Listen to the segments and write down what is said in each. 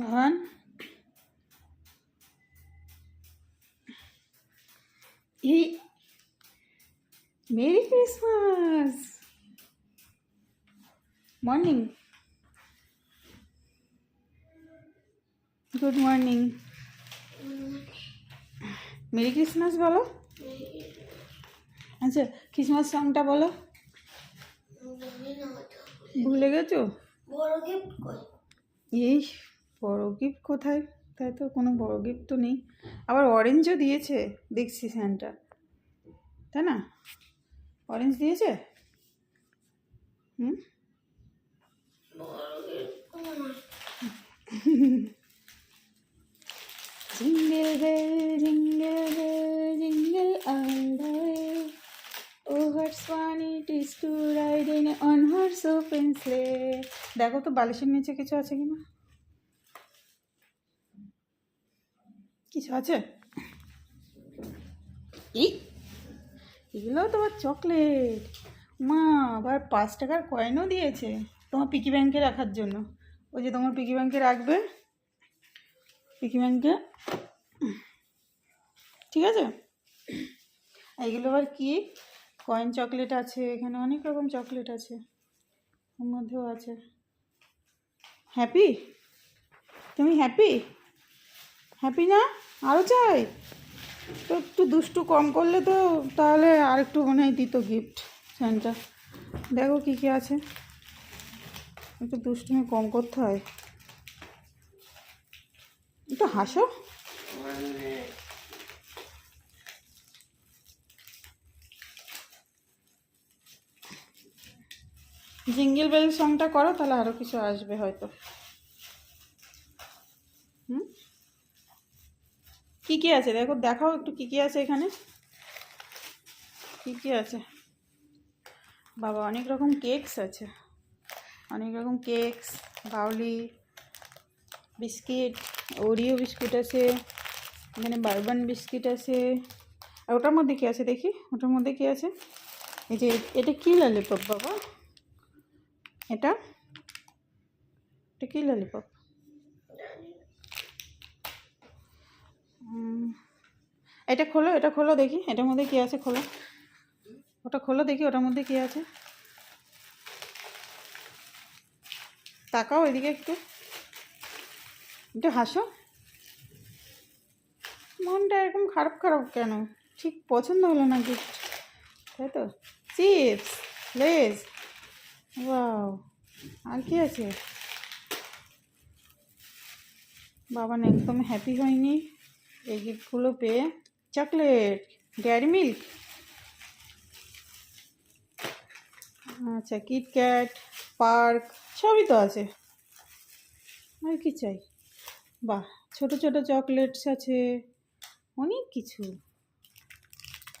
বাবান এই merry Christmas morning good morning merry Christmas বলো। আচ্ছা ক্রিসমাস সংটা বলো। ভুলে গেছো? এই বড় গিফট কোথায়? তাই তো কোনো বড় গিফট তো নেই। আবার অরেঞ্জও দিয়েছে। দেখছি স্যান্টা তাই না? অরেঞ্জ দিয়েছে? হুম? জিঙ্গেল জিঙ্গেল জিঙ্গেল দেখো তো বালিশের নিচে কিছু আছে কিনা? কিছু আছে? এই এগুলো তোমার চকলেট। মা আবার পাঁচ টাকার কয়েনও দিয়েছে তোমার পিকি ব্যাংকে রাখার জন্য। ওই যে তোমার পিকি ব্যাংকে রাখবে। পিকি ব্যাংকে ঠিক আছে? এইগুলো আবার কি? কয়েন চকলেট আছে এখানে অনেক রকম চকলেট আছে। ওর মধ্যেও আছে। হ্যাপি তুমি হ্যাপি হ্যাপি না? আরও চাই? তো একটু দুষ্টু কম করলে তো তাহলে আর একটু মনে হয় দিত গিফট স্যান্টা। দেখো কী কী আছে। একটু দুষ্টুমি কম করতে হয়। একটু হাসো। জিঙ্গেল বেল সংটা করো, তাহলে আরও কিছু আসবে হয়তো। হুম? কী কী আছে? দেখো, দেখাও একটু কী কী আছে এখানে। কী কী আছে? বাবা, অনেক রকম কেকস আছে। অনেক রকম কেকস বাউলি, বিস্কিট, ওরিও বিস্কুট আছে, এখানে বারবান বিস্কিট আছে। আর ওটার মধ্যে কী আছে দেখি? ওটার মধ্যে কী আছে? এই যে, এটা কী ললিপপ বাবা? এটা? এটা কী ললিপপ এটা খোলো এটা খোলো দেখি, এটার মধ্যে কী আছে খোলো। ওটা খোলো দেখি, ওটার মধ্যে কী আছে। তাকাও এদিকে একটু। একটু হাসো। মনটা এরকম খারাপ খারাপ কেন? ঠিক পছন্দ হলো না গিফট তাই তো? চিপস লেজ আর কি আছে? বাবা না একদম হ্যাপি হয়নি। এই গিফটগুলো পেয়ে চকলেট, ডেয়ারি মিল্ক। আচ্ছা কিটক্যাট পার্ক সবই তো আছে। আর কি চাই? বাহ, ছোট ছোট চকলেটস আছে। অনেক কিছু।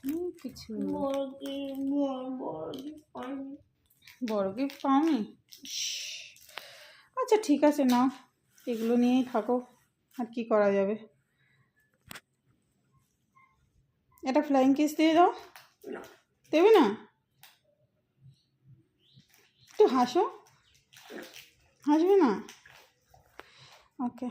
অনেক কিছু। বড় গিফট পাওনি? আচ্ছা ঠিক আছে, নাও। এগুলো নিয়েই থাকো। আর কি করা যাবে? এটা ফ্লাইং কিস দিয়ে দাও। দেবে না? একটু হাসো। হাসবে না? ওকে